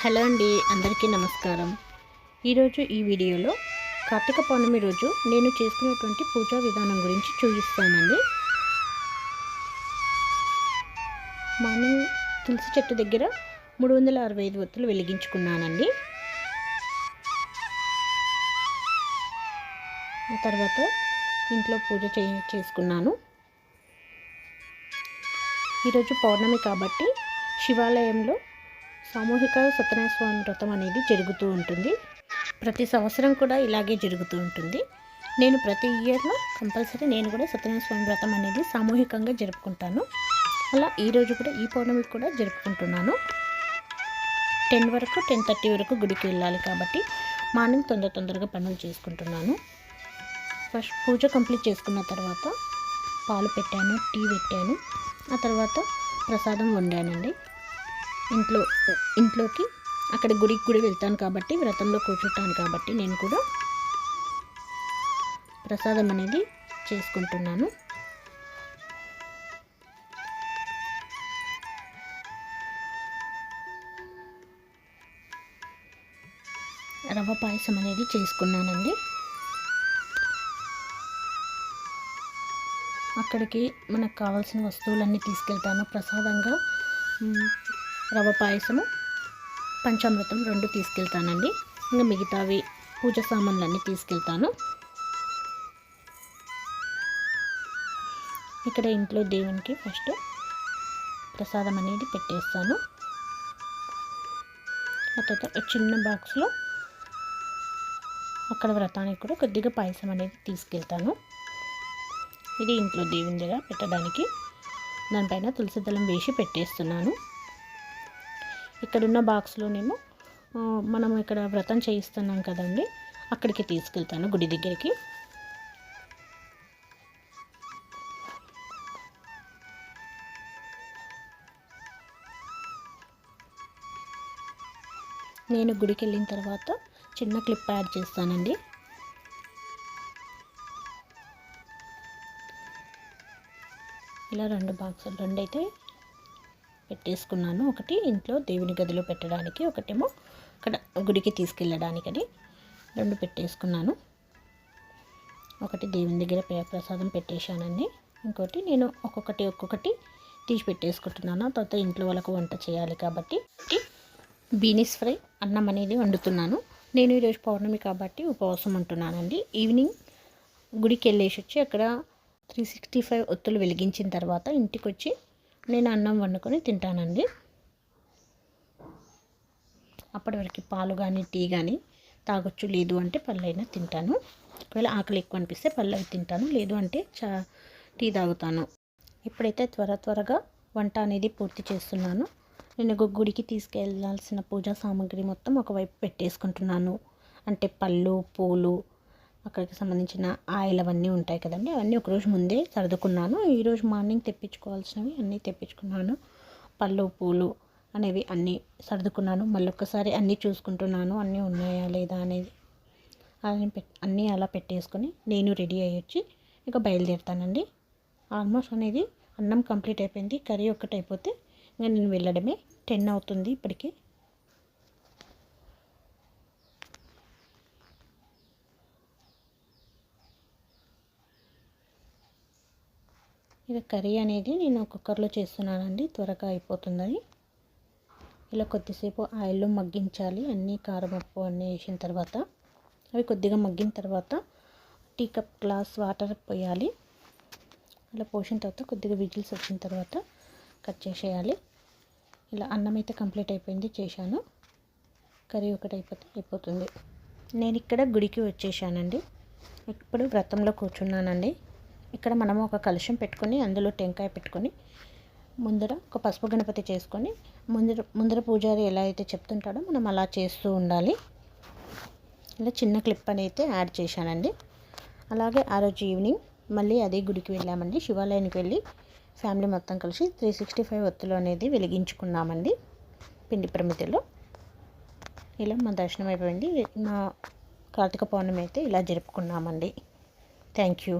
Hello అండి అందరికీ నమస్కారం. ఈరోజు ఈ వీడియోలో కార్తీక పౌర్ణమి రోజు నేను చేసుకునేటువంటి పూజా విధానం గురించి చూపిస్తానండి. మార్నింగ్ తులసి చెట్టు దగ్గర మూడు వందల అరవై ఐదు ఒత్తులు వెలిగించుకున్నానండి. ఆ తర్వాత ఇంట్లో పూజ చే చేసుకున్నాను. ఈరోజు పౌర్ణమి కాబట్టి శివాలయంలో సామూహిక సత్యనారాయణ స్వామి వ్రతం అనేది జరుగుతూ ఉంటుంది. ప్రతి సంవత్సరం కూడా ఇలాగే జరుగుతూ ఉంటుంది. నేను ప్రతి ఇయర్లో కంపల్సరీ నేను కూడా సత్యనారాయణ స్వామి వ్రతం అనేది సామూహికంగా జరుపుకుంటాను. అలా ఈరోజు కూడా ఈ పౌర్ణమి కూడా జరుపుకుంటున్నాను. టెన్ వరకు టెన్ థర్టీ వరకు గుడికి వెళ్ళాలి కాబట్టి మార్నింగ్ తొందర తొందరగా పనులు చేసుకుంటున్నాను. ఫస్ట్ పూజ కంప్లీట్ చేసుకున్న తర్వాత పాలు పెట్టాను టీ పెట్టాను. ఆ తర్వాత ప్రసాదం వండానండి. ఇంట్లో ఇంట్లోకి అక్కడ గుడికి గుడి వెళ్తాను కాబట్టి వ్రతంలో కూర్చుంటాను కాబట్టి నేను కూడా ప్రసాదం అనేది చేసుకుంటున్నాను. రవ్వ పాయసం అనేది చేసుకున్నానండి. అక్కడికి మనకు కావాల్సిన వస్తువులన్నీ తీసుకెళ్తాను. ప్రసాదంగా రవ్వ పాయసము పంచామృతం రెండు తీసుకెళ్తానండి. ఇంకా మిగతావి పూజ సామాన్లన్నీ తీసుకెళ్తాను. ఇక్కడ ఇంట్లో దేవునికి ఫస్ట్ ప్రసాదం అనేది పెట్టేస్తాను. ఆ తర్వాత చిన్న బాక్స్లో అక్కడ వ్రతానికి కూడా కొద్దిగా పాయసం అనేది తీసుకెళ్తాను. ఇది ఇంట్లో దేవుని దగ్గర పెట్టడానికి. దానిపైన తులసి దళం వేసి పెట్టేస్తున్నాను. ఇక్కడున్న బాక్స్లోనేమో మనం ఇక్కడ వ్రతం చేయిస్తున్నాం కదండి. అక్కడికి తీసుకెళ్తాను గుడి దగ్గరికి. నేను గుడికి వెళ్ళిన తర్వాత చిన్న క్లిప్ యాడ్ చేస్తానండి. ఇలా రెండు బాక్సులు రెండు అయితే పెట్టేసుకున్నాను. ఒకటి ఇంట్లో దేవుని గదిలో పెట్టడానికి ఒకటేమో అక్కడ గుడికి తీసుకెళ్ళడానికని రెండు పెట్టేసుకున్నాను. ఒకటి దేవుని దగ్గర ప్రసాదం పెట్టేశానండి ఇంకోటి నేను ఒక్కొక్కటి ఒక్కొక్కటి తీసి పెట్టేసుకుంటున్నాను. తర్వాత ఇంట్లో వాళ్ళకు వంట చేయాలి కాబట్టి బీనీస్ ఫ్రై అన్నం అనేది వండుతున్నాను. నేను ఈరోజు పౌర్ణమి కాబట్టి ఉపవాసం ఉంటున్నానండి. ఈవినింగ్ గుడికి వెళ్ళేసి వచ్చి అక్కడ త్రీ సిక్స్టీ ఫైవ్ ఒత్తులు వెలిగించిన తర్వాత ఇంటికి వచ్చి నేను అన్నం వండుకొని తింటానండి. అప్పటి వరకు పాలు కానీ టీ కానీ తాగొచ్చు. లేదు అంటే పళ్ళైనా తింటాను. ఒకవేళ ఆకలి ఎక్కువ అనిపిస్తే పళ్ళు అవి తింటాను. లేదు అంటే చా టీ తాగుతాను. ఇప్పుడైతే త్వర త్వరగా వంట అనేది పూర్తి చేస్తున్నాను. నేను గుడికి తీసుకెళ్ళాల్సిన పూజా సామాగ్రి మొత్తం ఒకవైపు పెట్టేసుకుంటున్నాను. అంటే పళ్ళు పూలు అక్కడికి సంబంధించిన ఆయిల్ అవన్నీ ఉంటాయి కదండి అవన్నీ ఒకరోజు ముందే సర్దుకున్నాను. ఈరోజు మార్నింగ్ తెప్పించుకోవాల్సినవి అన్నీ తెప్పించుకున్నాను. పళ్ళు పూలు అనేవి అన్నీ సర్దుకున్నాను. మళ్ళీ ఒక్కసారి అన్నీ చూసుకుంటున్నాను అన్నీ ఉన్నాయా లేదా అనేది. అన్నీ అన్నీ అలా పెట్టేసుకొని నేను రెడీ అయ్యి వచ్చి ఇక బయలుదేరుతానండి. ఆల్మోస్ట్ అనేది అన్నం కంప్లీట్ అయిపోయింది. కర్రీ ఒక్కటి అయిపోతే ఇంకా నేను వెళ్ళడమే టెన్ అవుతుంది ఇప్పటికే. ఇది కర్రీ అనేది నేను కుక్కర్లో చేస్తున్నానండి. త్వరగా అయిపోతుందని. ఇలా కొద్దిసేపు ఆయిల్లో మగ్గించాలి. అన్నీ కారం ఉప్పు అన్నీ వేసిన తర్వాత అవి కొద్దిగా మగ్గిన తర్వాత టీ కప్ గ్లాస్ వాటర్ పోయాలి. అలా పోసిన తర్వాత కొద్దిగా విజిల్స్ వచ్చిన తర్వాత కట్ చేసేయాలి. ఇలా అన్నం అయితే కంప్లీట్ అయిపోయింది. చేశాను. కర్రీ ఒకటి అయిపోతే అయిపోతుంది. నేను ఇక్కడ గుడికి వచ్చేసానండి. ఇప్పుడు వ్రతంలో కూర్చున్నానండి. ఇక్కడ మనము ఒక కలుషం పెట్టుకొని అందులో టెంకాయ పెట్టుకొని ముందర ఒక పసుపు గణపతి చేసుకొని ముందర ముందర పూజారి ఎలా అయితే చెప్తుంటాడో మనం అలా చేస్తూ ఉండాలి. ఇలా చిన్న క్లిప్ అని అయితే యాడ్ చేశానండి. అలాగే ఆ రోజు ఈవినింగ్ మళ్ళీ అదే గుడికి వెళ్ళామండి. శివాలయానికి వెళ్ళి ఫ్యామిలీ మొత్తం కలిసి త్రీ సిక్స్టీ ఫైవ్ ఒత్తులు అనేది వెలిగించుకున్నామండి పిండి ప్రమితిలో. ఇలా మా దర్శనం అయిపోయింది. మా కార్తీక పౌర్ణమి అయితే ఇలా జరుపుకున్నామండి. Thank you.